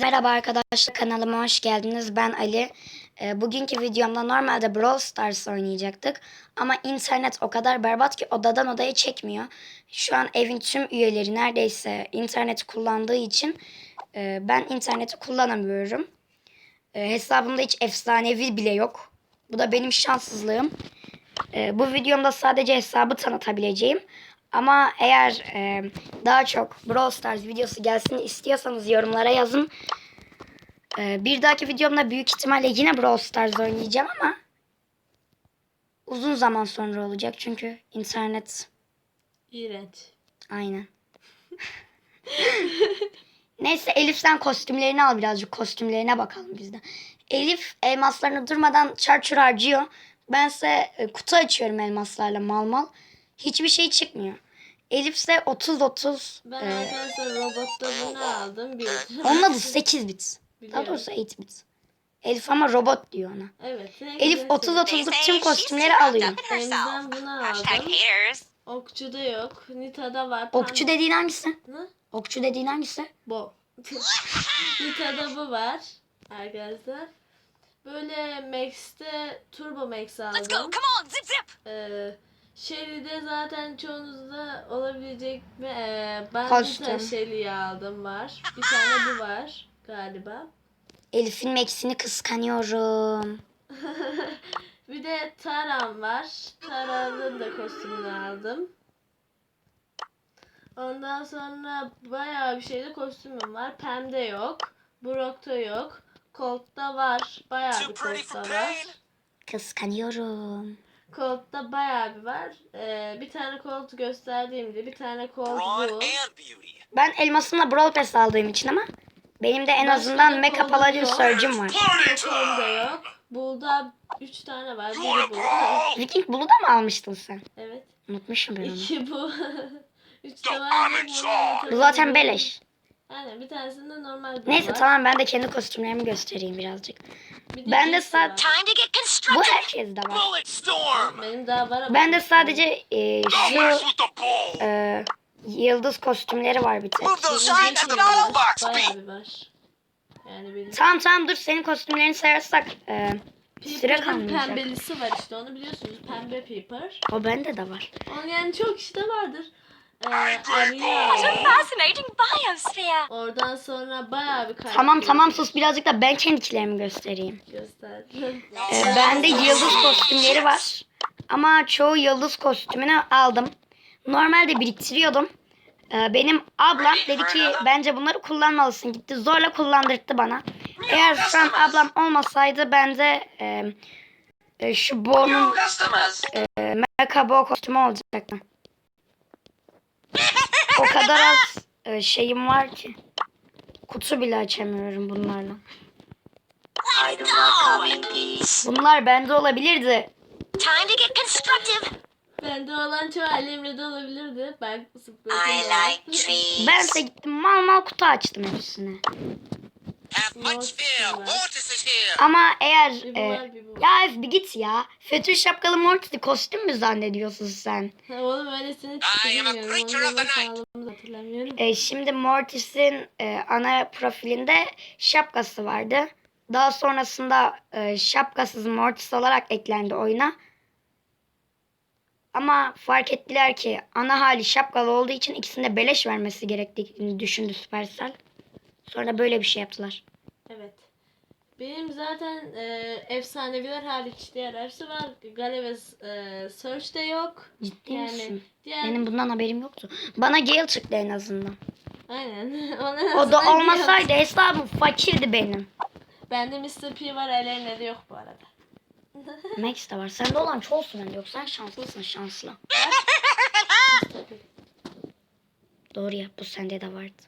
Merhaba arkadaşlar kanalıma hoş geldiniz. Ben Ali. Ee, bugünkü videomda normalde Brawl Stars oynayacaktık. Ama internet o kadar berbat ki odadan odaya çekmiyor. Şu an evin tüm üyeleri neredeyse internet kullandığı için e, ben interneti kullanamıyorum. E, hesabımda hiç efsanevi bile yok. Bu da benim şanssızlığım. E, bu videomda sadece hesabı tanıtabileceğim. Ama eğer e, daha çok Brawl Stars videosu gelsin istiyorsanız yorumlara yazın. E, bir dahaki videomda büyük ihtimalle yine Brawl Stars oynayacağım ama uzun zaman sonra olacak çünkü internet İğrenç. aynen. Neyse Elif sen kostümlerini al birazcık kostümlerine bakalım biz de. Elif elmaslarını durmadan çarçur harcıyor. Bense e, kutu açıyorum elmaslarla mal mal. Hiçbir şey çıkmıyor. Elif ise 30-30 Ben e, arkadaşlar robotta bunu aldım. Bir. onun adı 8 bit. Daha doğrusu 8 bit. Elif ama robot diyor ona. Evet. Elif 30-30'luk tüm kostümleri alıyor. Elimden bunu aldım. Okçuda yok. Nita'da var. Okçu dediğin hangisi? Ne? Okçu dediğin hangisi? Bu. Nita'da bu var. Arkadaşlar. Böyle Max'te Turbo Max Let's go. aldım. Come on. Zip zip. Ee, Shelly'de zaten çoğunuzda olabilecek mi? Ee, ben Kostüm. bir tane Shelly'yi aldım var. Bir tane bu var galiba. Elif'in Max'ini kıskanıyorum. Bir de Taran var. Taran'ın da kostümünü aldım. Ondan sonra bayağı bir şeyde kostümüm var. Pem'de yok. Brock'ta yok. Colt'ta var. Bayağı bir Colt'ta var. Kıskanıyorum. Colt'ta bayağı bir var. Ee, bir tane Colt gösterdiğimde bir tane Colt bu. Ben elmasımla Brawl Pass aldığım için ama benim de en Başka azından Mecha Paladin yok. Surge'ım var. Party Colt da time! yok. Bull'da 3 tane var. Biri bu. Viking Blue'u da mı almıştın sen? Evet. Unutmuşum ben onu. İki bu. Üç de var. Bu zaten beleş. Aynen bir tanesinde normal Neyse var. tamam ben de kendi kostümlerimi göstereyim birazcık. Ben de Jesse sa- var. Time to get Bu herkeste var. Benim daha var ama. Ben de sadece e, şu e, yıldız kostümleri var bir tek. Bayağı bir var. Yani benim. Tamam tamam dur senin kostümlerini sayarsak e, süre kalmayacak. pembelisi var işte onu biliyorsunuz. Pembe Peeper. O bende de var. Onun yani çok işte vardır. Ee, What a Arya Fascinating biosphere. Oradan sonra bayağı bir karakter. Tamam tamam sus birazcık da ben kendikilerimi göstereyim. Göster. Ee, bende yıldız kostümleri var. Ama çoğu yıldız kostümünü aldım. Normalde biriktiriyordum. Ee, benim ablam dedi ki bence bunları kullanmalısın. Gitti zorla kullandırdı bana. Eğer şu an ablam olmasaydı ben de e, e, şu Bo'nun e, Mecha Bo kostümü olacaktı. O kadar az e, şeyim var ki. Kutu bile açamıyorum bunlarla. Bunlar bende olabilirdi. Time to get constructive. Bende olan çoğu Alemre'de de olabilirdi. Ben I like trees. Bense gittim mal mal kutu açtım hepsini. Ama eğer e, ya Ev bir git ya. Fötür şapkalı Mortis'i kostüm mü zannediyorsun sen? Oğlum öylesine hatırlamıyorum. E, şimdi Mortis'in e, ana profilinde şapkası vardı. Daha sonrasında e, şapkasız Mortis olarak eklendi oyuna. Ama fark ettiler ki ana hali şapkalı olduğu için ikisinde beleş vermesi gerektiğini düşündü Supercell. Sonra böyle bir şey yaptılar. Evet. Benim zaten e, efsaneviler hariç diğer hepsi var. Gale ve e, Search de yok. Ciddi Yani misin? diğer... Benim bundan haberim yoktu. Bana Gale çıktı en azından. Aynen. Onun O da olmasaydı hesabım fakirdi benim. Bende Mr. P var, Elena de yok bu arada. Max de var. Sende olan çoğusu bende yok. Sen şanslısın şanslı. Doğru ya bu sende de vardı.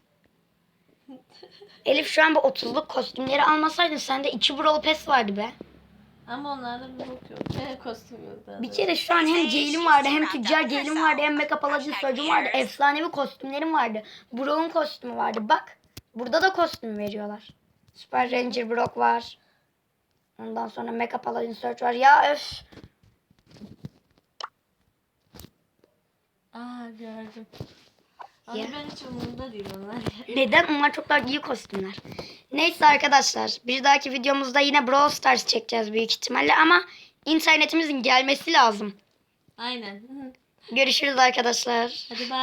Elif şu an bu 30'luk kostümleri almasaydın sende 2 Brawl Pass vardı be. Ama onlarda bir bok yok. E, kostüm yok daha Bir kere şu an hem Gale'im vardı hem tüccar Gale'im vardı hem Mecha Paladin Surge'um vardı. Efsanevi kostümlerim vardı. Brock'un kostümü vardı. Bak burada da kostüm veriyorlar. Super Ranger Brock var. Ondan sonra Mecha Paladin Surge var. Ya öf. Aa gördüm. Ama Ya. ben hiç umurumda değil onlar. Neden? Onlar çok daha iyi kostümler. Neyse arkadaşlar. Bir dahaki videomuzda yine Brawl Stars çekeceğiz büyük ihtimalle ama internetimizin gelmesi lazım. Aynen. Görüşürüz arkadaşlar. Hadi bay.